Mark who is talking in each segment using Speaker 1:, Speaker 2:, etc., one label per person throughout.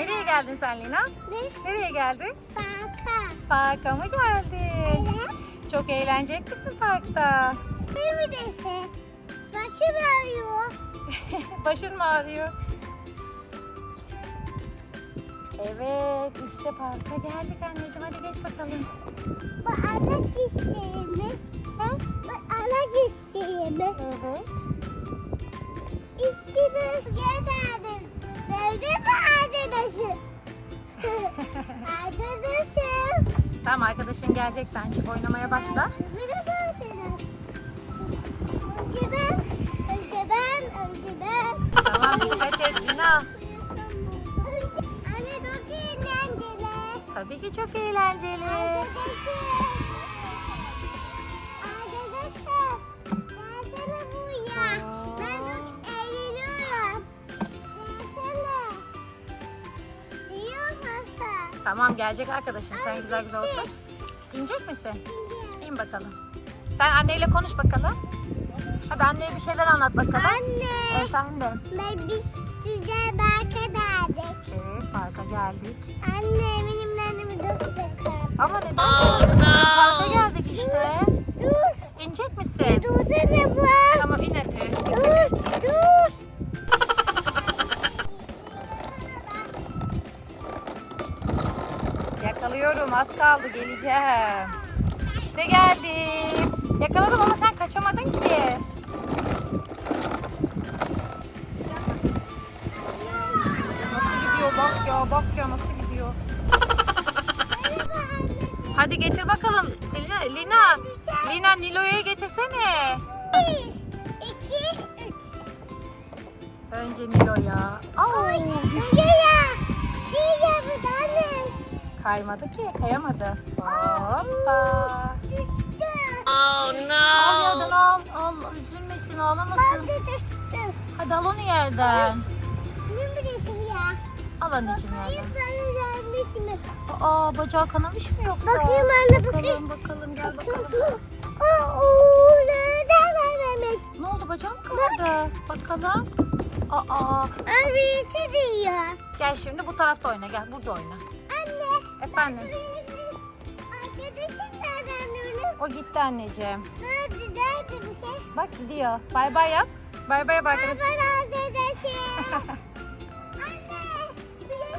Speaker 1: Nereye geldin sen Lina?
Speaker 2: Ne?
Speaker 1: Nereye geldin?
Speaker 2: Parka.
Speaker 1: Parka mı geldin?
Speaker 2: Evet.
Speaker 1: Çok eğlenecek misin parkta?
Speaker 2: Neredeyse. Başım ağrıyor.
Speaker 1: Başın mı ağrıyor? Evet, işte parka geldik anneciğim. Hadi geç bakalım.
Speaker 2: Bu alak isteğimi.
Speaker 1: Ha?
Speaker 2: Bu alak isteğimi.
Speaker 1: Evet.
Speaker 2: İstedim. Geldim. Nerede mi arkadaşım? arkadaşım.
Speaker 1: Tamam arkadaşın gelecek. Sen çık oynamaya başla.
Speaker 2: Merhaba arkadaşım. Önce ben. Önce ben. Önce ben.
Speaker 1: Tamam dikkat et Lina.
Speaker 2: Anne çok eğlenceli.
Speaker 1: Tabii ki çok eğlenceli.
Speaker 2: Arkadaşım. Arkadaşım.
Speaker 1: Tamam gelecek arkadaşın. Sen güzel güzel otur. İnecek misin? İn bakalım. Sen anneyle konuş bakalım. Hadi anneye bir şeyler anlat bakalım.
Speaker 2: Anne.
Speaker 1: Efendim.
Speaker 2: Ben biz güzel barka derdik.
Speaker 1: Evet parka geldik.
Speaker 2: Anne benim annemi dökeceksin.
Speaker 1: Ama geleceğim. İşte geldim. Yakaladım ama sen kaçamadın ki. Nasıl gidiyor bak ya bak ya nasıl gidiyor. Hadi getir bakalım. Lina, Lina, Lina Nilo'ya getirsene. Önce Nilo'ya. Aa, düştü.
Speaker 2: Gel. Gel bu anne.
Speaker 1: Kaymadı ki, kayamadı. Hoppa.
Speaker 2: Düştü.
Speaker 1: Al yerden al, al. Üzülmesin,
Speaker 2: Ben
Speaker 1: ağlamasın.
Speaker 2: de düştüm.
Speaker 1: Hadi al onu yerden.
Speaker 2: Ne bileyim ya.
Speaker 1: Al anneciğim yerden.
Speaker 2: ben gelmiş mi?
Speaker 1: Aa, bacağı kanamış mı yoksa?
Speaker 2: Bakayım anne, bakayım.
Speaker 1: Bakalım, bakalım, gel bakalım.
Speaker 2: Aa, nereden vermemiş?
Speaker 1: Ne oldu, bacağı mı kanadı? Bakalım. Aa,
Speaker 2: Abi diyor.
Speaker 1: gel şimdi bu tarafta oyna, gel burada oyna. Efendim,
Speaker 2: Arkadaşım nereden öyle?
Speaker 1: o gitti anneciğim.
Speaker 2: Nerede? Nerede bu kez?
Speaker 1: Bak gidiyor. Bay bay yap. Bay bay yap arkadaşım.
Speaker 2: Arkadaşım.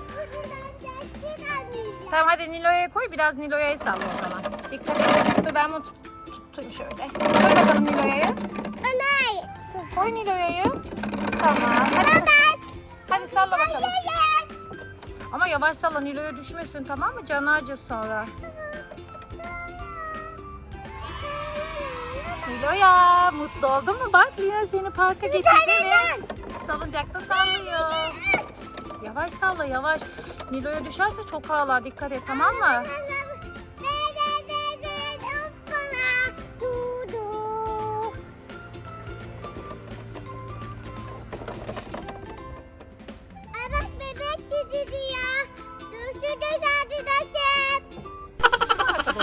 Speaker 2: Buradan gelsin anneciğim.
Speaker 1: Tamam hadi Nilo'ya koy. Biraz Nilo'ya salla o zaman. Dikkat et. Dur ben bunu tut, tutayım şöyle. Koy bakalım Nilo'ya.
Speaker 2: Anne.
Speaker 1: Koy Nilo'ya. Tamam. Hadi, hadi salla bakalım. Ama yavaş salla Nilo'ya düşmesin tamam mı? Canı acır sonra. Nilo'ya mutlu oldun mu? Bak Lina seni parka getirdi ve salıncakta sallıyor. Yavaş salla yavaş. Nilo'ya düşerse çok ağlar. Dikkat et tamam mı?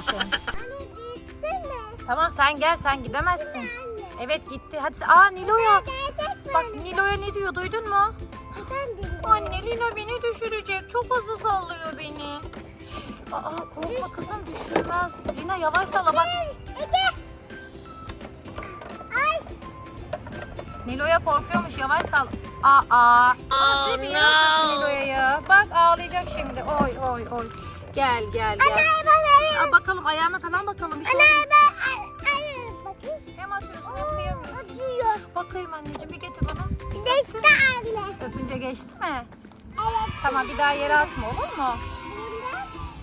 Speaker 2: Arkadaşım. Anne gitti mi?
Speaker 1: Tamam sen gel sen gidemezsin. Evet gitti. Hadi aa Nilo'ya. Bak Nilo'ya ne diyor duydun mu? Anne Lina beni düşürecek. Çok hızlı sallıyor beni. Aa korkma kızım düşürmez. Lina yavaş salla bak.
Speaker 2: Bir.
Speaker 1: Nilo'ya korkuyormuş yavaş sal. Aa aa. Oh, no. Nilo'ya. Bak ağlayacak şimdi. Oy oy oy. Gel gel gel.
Speaker 2: Anne bana
Speaker 1: Aa, bakalım ayağına falan bakalım. Bir şey
Speaker 2: Anne ben. Anne bakayım.
Speaker 1: Hem atıyorsun hem kıyamıyorsun. Bakayım anneciğim bir getir bana.
Speaker 2: Geçti anne.
Speaker 1: Öpünce geçti mi?
Speaker 2: Evet.
Speaker 1: Tamam bir daha yere atma olur mu?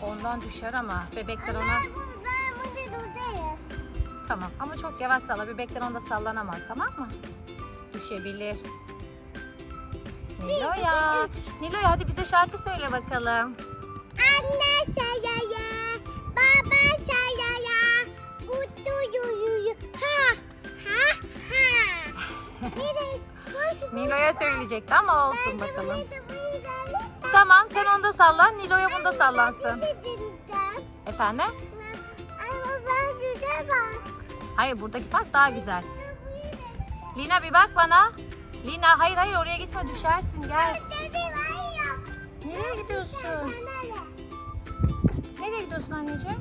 Speaker 1: Ondan düşer ama. Bebekler ona tamam ama çok yavaş salla. Bebekler onda sallanamaz tamam mı? Düşebilir. Nilo'ya. Nilo'ya hadi bize şarkı söyle bakalım.
Speaker 2: Anne sayaya, baba sayaya, mutlu yuyu, ha ha ha.
Speaker 1: Nilo'ya söyleyecekti ama olsun bakalım. Tamam sen onda sallan. Nilo'ya bunda sallansın. Efendim? Hayır buradaki park daha güzel. Lina bir bak bana. Lina hayır hayır oraya gitme düşersin gel. Nereye gidiyorsun?
Speaker 2: Nereye?
Speaker 1: Gidiyorsun anneciğim?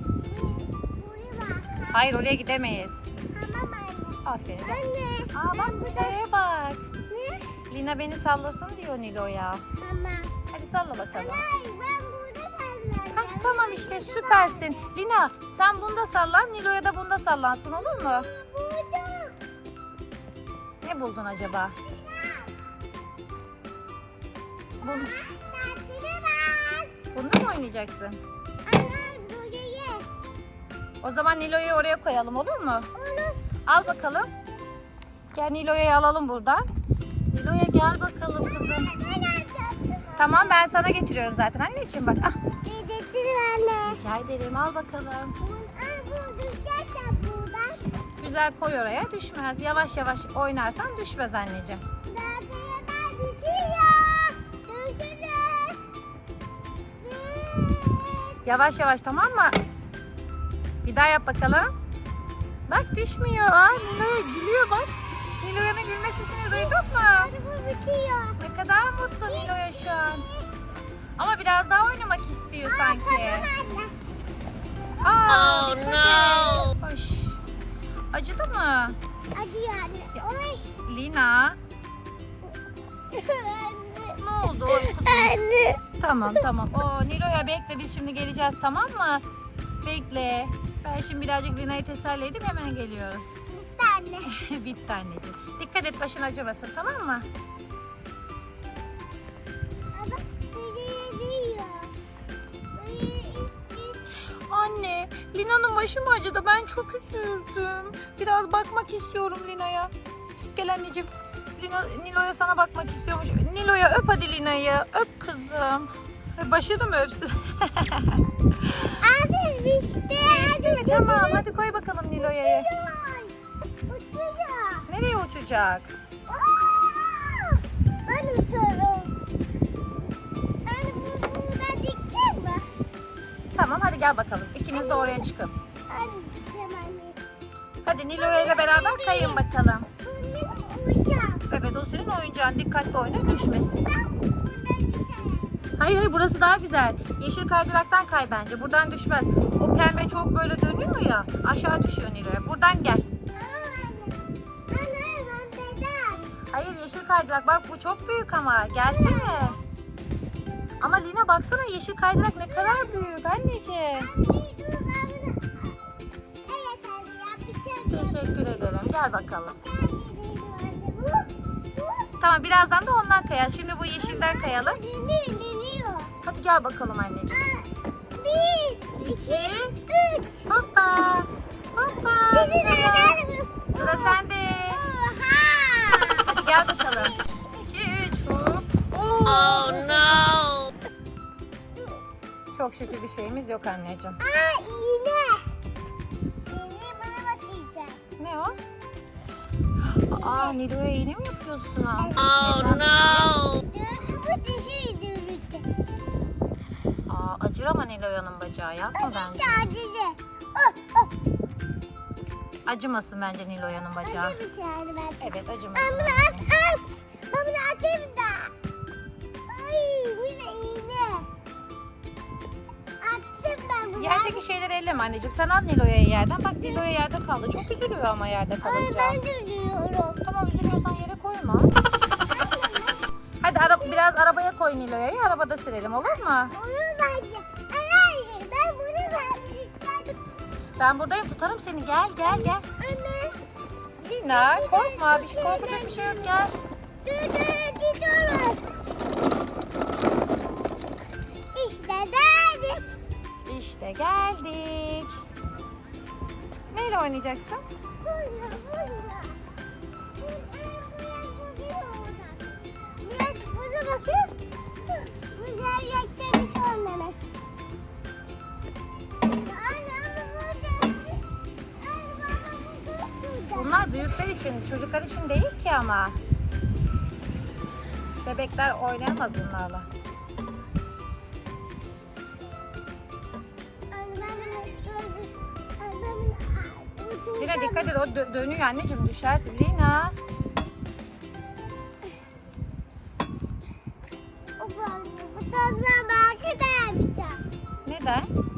Speaker 2: Buraya.
Speaker 1: Hayır oraya gidemeyiz.
Speaker 2: Tamam anne.
Speaker 1: Aferin.
Speaker 2: Anne.
Speaker 1: Aa bak Nilo'ya bak.
Speaker 2: Ne?
Speaker 1: Lina beni sallasın diyor Nilo'ya.
Speaker 2: Tamam.
Speaker 1: Hadi salla bakalım.
Speaker 2: Hayır ben burada
Speaker 1: Hah,
Speaker 2: kalacağım.
Speaker 1: tamam işte süpersin. Lina sen bunda sallan Nilo'ya da bunda sallansın olur mu?
Speaker 2: Burada.
Speaker 1: Ne buldun acaba? Bun,
Speaker 2: Tatile bak.
Speaker 1: bunda mı oynayacaksın? O zaman Nilo'yu oraya koyalım olur mu?
Speaker 2: Onu
Speaker 1: Al bakalım. Gel Nilo'yu alalım buradan. Nilo'ya gel bakalım kızım. Tamam ben sana getiriyorum zaten anneciğim bak. Ah,
Speaker 2: Dedektiriz anne.
Speaker 1: rica ederim al bakalım. Güzel koy oraya düşmez. Yavaş yavaş oynarsan düşmez anneciğim. Yavaş yavaş tamam mı? Bir daha yap bakalım. Bak düşmüyor. Aa, Nilo'ya gülüyor bak. Nilo'yanın gülme sesini duydun mu? Ne kadar mutlu Nilo'ya şu an. Ama biraz daha oynamak istiyor sanki.
Speaker 2: Anne.
Speaker 1: Aa, dikkat et. Hoş. Acıdı mı?
Speaker 2: Yani. Oy.
Speaker 1: Lina. Ne oldu?
Speaker 2: Anne.
Speaker 1: Tamam tamam. Oo, Nilo'ya bekle biz şimdi geleceğiz tamam mı? Bekle. Ben şimdi birazcık Lina'yı teselli edip hemen geliyoruz.
Speaker 2: Anne.
Speaker 1: Bitti anneciğim. Dikkat et başın acımasın tamam mı? Anne, Lina'nın başı mı acıdı? Ben çok üzüldüm. Biraz bakmak istiyorum Lina'ya. Gel anneciğim. Lina, Nilo'ya sana bakmak istiyormuş. Nilo'ya öp hadi Lina'yı. Öp kızım. Başını mı öpsün? Geçti mi? Tamam. Hadi koy bakalım Nilo'ya.
Speaker 2: Uçuyor.
Speaker 1: Nereye uçacak?
Speaker 2: Aa! Ben uçuyorum. Ben bu- burada diktim mi?
Speaker 1: Tamam hadi gel bakalım. İkiniz de oraya çıkın.
Speaker 2: Hadi.
Speaker 1: Hadi Nilo'ya ile beraber kayın bakalım. Evet o senin oyuncağın. Dikkatli oyna düşmesin. Hayır hayır burası daha güzel. Yeşil kaydıraktan kay bence. Buradan düşmez. Pembe çok böyle dönüyor ya. Aşağı düşüyor Nilo'ya. Buradan gel. Hayır yeşil kaydırak. Bak bu çok büyük ama. Gelsene. Ama Lina baksana yeşil kaydırak ne kadar büyük anneciğim. Teşekkür ederim. Gel bakalım. Tamam birazdan da ondan kayalım. Şimdi bu yeşilden kayalım. Hadi gel bakalım anneciğim.
Speaker 2: Bir.
Speaker 1: İki.
Speaker 2: Üç.
Speaker 1: Hoppa. Hoppa. Sıra sende. Hadi gel bakalım. İki, üç, hop. Oo.
Speaker 3: Oh no!
Speaker 1: Çok şükür bir şeyimiz yok anneciğim.
Speaker 2: Aa iğne. İğne bana bakacak.
Speaker 1: Ne o? Aa Nilo'ya iğne mi yapıyorsun?
Speaker 3: Oh no!
Speaker 1: Acır ama Nilo'yanın bacağı yapma bence.
Speaker 2: Sadece. Oh oh.
Speaker 1: Acımasın bence Nilo'yanın bacağı.
Speaker 2: Şey ben.
Speaker 1: Evet
Speaker 2: Ben
Speaker 1: acımasın.
Speaker 2: bunu at at. Ben bunu atayım da. Ay bu ne iğne. Attım ben bunu.
Speaker 1: Yerdeki şeyleri elleme anneciğim. Sen al Nilo'ya yerden. Bak Nilo'ya yerde kaldı. Çok üzülüyor ama yerde
Speaker 2: Ay
Speaker 1: kalınca.
Speaker 2: ben de üzülüyorum.
Speaker 1: Tamam üzülüyorsan yere koyma. Hadi ara biraz arabaya koy Nilo'ya'yı. Arabada sürelim olur mu?
Speaker 2: Ben bunu verdim.
Speaker 1: Ben buradayım tutarım seni. Gel gel gel.
Speaker 2: Anne.
Speaker 1: Lina korkma. Bir şey korkacak bir şey yok. Gel.
Speaker 2: Dur dur gidiyoruz. İşte geldik.
Speaker 1: İşte geldik. Neyle oynayacaksın?
Speaker 2: Burada burada.
Speaker 1: Büyükler için, çocuklar için değil ki ama. Bebekler oynayamaz bunlarla. Lina dikkat et o dö- dönüyor anneciğim düşersin. Lina. Neden?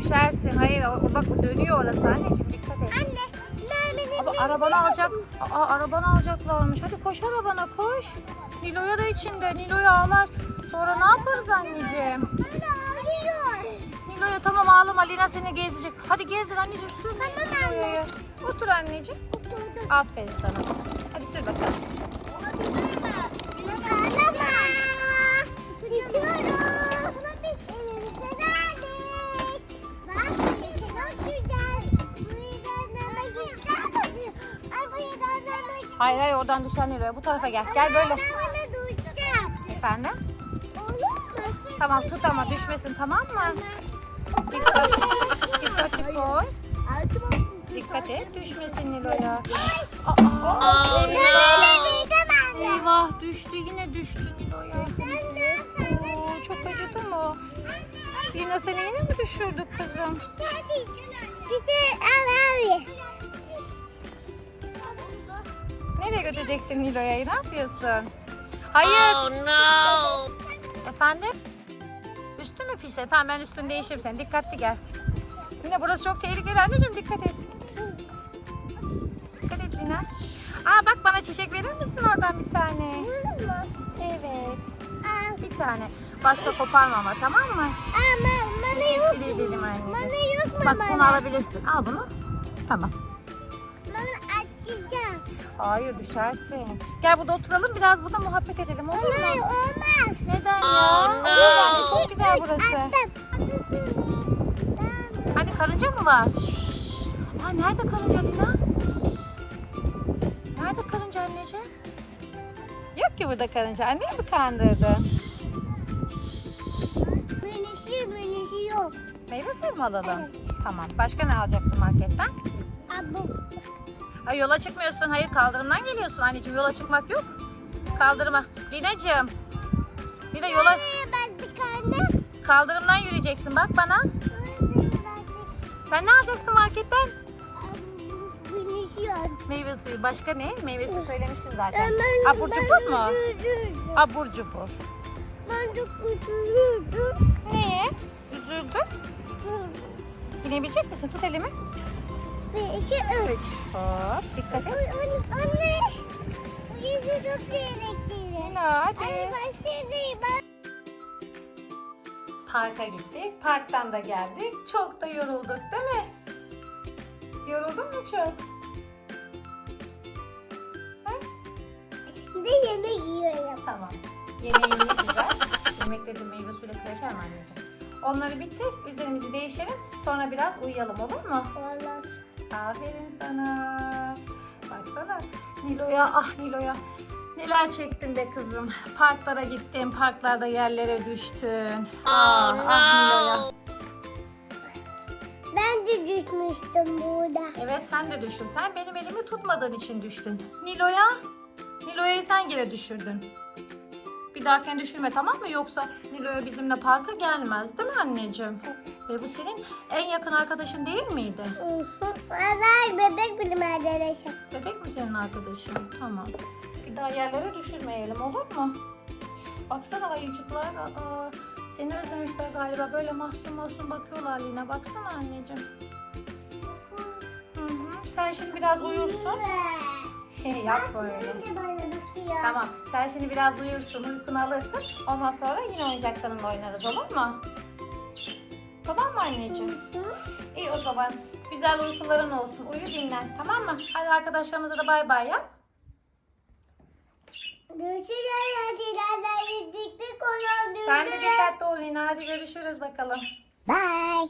Speaker 1: Düşersin. Hayır o, bak dönüyor orası anneciğim dikkat et.
Speaker 2: Anne,
Speaker 1: Ama arabanı alacak. Aa, arabanı alacaklarmış. Hadi koş arabana koş. Nilo'ya da içinde. Nilo'ya ağlar. Sonra ne yaparız anneciğim?
Speaker 2: Anne ağrıyor.
Speaker 1: Nilo'ya tamam ağlama. Lina seni gezecek. Hadi gezdir anneciğim. Sür Nilo'ya. Otur anneciğim.
Speaker 2: Oturdum.
Speaker 1: Aferin sana. Hadi sür bakalım. Hayır hayır oradan düşer Nilo'ya. Bu tarafa gel. Gel böyle. Efendim? Tamam tut ama düşmesin tamam mı? Dikkat. Dikkatli koy. Dikkat et düşmesin Nilo'ya. Aa, eyvah. düştü yine düştü Nilo'ya. Oo, çok acıdı mı? Lina seni yine mi düşürdük kızım?
Speaker 2: Hadi. Bizi al abi.
Speaker 1: Nereye götüreceksin Nilo'ya? Ne yapıyorsun? Hayır.
Speaker 3: Oh no!
Speaker 1: Efendim? Üstü mü pis? Tamam ben üstünü değişiririm sen. Dikkatli gel. Yine burası çok tehlikeli anneciğim dikkat et. Dikkat et Lina. Aa bak bana çiçek verir misin oradan bir tane? Evet. Bir tane. Başka koparma ama tamam mı?
Speaker 2: Ama bana yok
Speaker 1: Teşekkür
Speaker 2: mu?
Speaker 1: ederim anneciğim.
Speaker 2: Bana yok mu
Speaker 1: Bak bunu alabilirsin. Al bunu. Tamam. Hayır düşersin. Gel burada oturalım biraz burada muhabbet edelim olur mu?
Speaker 2: olmaz.
Speaker 1: Neden ya?
Speaker 3: Oh, no.
Speaker 1: Olur bence çok güzel burası. Hani karınca mı var? Aa nerede karınca Lina? Nerede karınca anneciğim? Yok ki burada karınca. Anneyi mi kandırdın?
Speaker 2: Menüsü menüsü yok.
Speaker 1: Meyve suyu mu alalım? Tamam. Başka ne alacaksın marketten?
Speaker 2: Abu.
Speaker 1: Ay yola çıkmıyorsun. Hayır kaldırımdan geliyorsun anneciğim. Yola çıkmak yok. Kaldırıma. Lina'cığım. Lina yola kaldırımdan yürüyeceksin. Bak bana. Sen ne alacaksın marketten?
Speaker 2: Yok.
Speaker 1: Meyve suyu. Başka ne? Meyve suyu söylemiştin zaten.
Speaker 2: Ben-
Speaker 1: Abur cubur mu? Abur cubur.
Speaker 2: Ben çok üzüldüm.
Speaker 1: Neye? Üzüldün. Binebilecek misin? Tut elimi.
Speaker 2: Bir, iki, üç.
Speaker 1: Hop. Dikkat et.
Speaker 2: Anne, anne. Burası çok tehlikeli.
Speaker 1: Hadi.
Speaker 2: başlayayım ben.
Speaker 1: Parka gittik. Parktan da geldik. Çok da yorulduk değil mi? Yoruldun mu çok?
Speaker 2: Şimdi yemek yiyorum.
Speaker 1: Tamam. Yemeğimiz güzel. Yemek dedim meyve suyla kraker mi anneciğim? Onları bitir. Üzerimizi değişelim. Sonra biraz uyuyalım olur mu?
Speaker 2: Vallahi.
Speaker 1: Aferin sana. Baksana Nilo'ya ah Nilo'ya. Neler çektin be kızım. Parklara gittin, parklarda yerlere düştün. Ah, ah Nilo'ya.
Speaker 2: Ben de düşmüştüm burada.
Speaker 1: Evet sen de düştün. Sen benim elimi tutmadığın için düştün. Nilo'ya? Nilo'ya'yı sen geri düşürdün. Bir dahakine düşürme tamam mı? Yoksa Nilo'ya bizimle parka gelmez değil mi anneciğim? Ve bu senin en yakın arkadaşın değil miydi?
Speaker 2: Vallahi bebek bilim arkadaşım.
Speaker 1: Bebek mi senin arkadaşın? Tamam. Bir daha yerlere düşürmeyelim olur mu? Baksana ayıcıklar. Aa, seni özlemişler galiba. Böyle mahzun mahzun bakıyorlar Lina. Baksana anneciğim. Hı hı. Sen şimdi biraz uyursun. Yap böyle. Tamam. Sen şimdi biraz uyursun, uykunu alırsın. Ondan sonra yine oyuncaklarınla oynarız olur mu? Mı anneciğim? İyi o zaman. Güzel uykuların olsun. Uyu dinlen. Tamam mı? Hadi arkadaşlarımıza da bay bay yap.
Speaker 2: Görüşürüz.
Speaker 1: Sen de dikkatli ol Lina. Hadi görüşürüz bakalım.
Speaker 2: Bye.